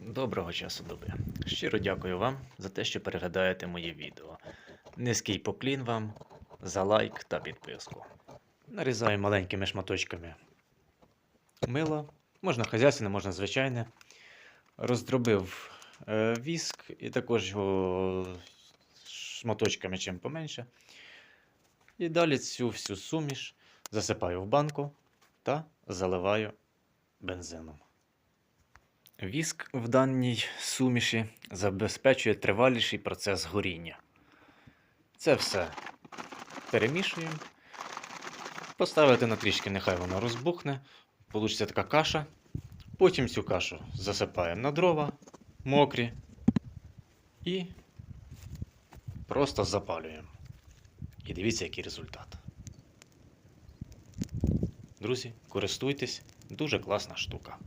Доброго часу доби. Щиро дякую вам за те, що переглядаєте моє відео. Низький поклін вам за лайк та підписку. Нарізаю маленькими шматочками мила. Можна хазяйственне, можна звичайне. Роздробив е, віск і також його шматочками чим поменше. І далі цю всю суміш засипаю в банку та заливаю бензином. Віск в даній суміші забезпечує триваліший процес горіння. Це все перемішуємо. Поставити на трішки, нехай воно розбухне. Получиться така каша. Потім цю кашу засипаємо на дрова мокрі і просто запалюємо. І дивіться, який результат. Друзі, користуйтесь, дуже класна штука.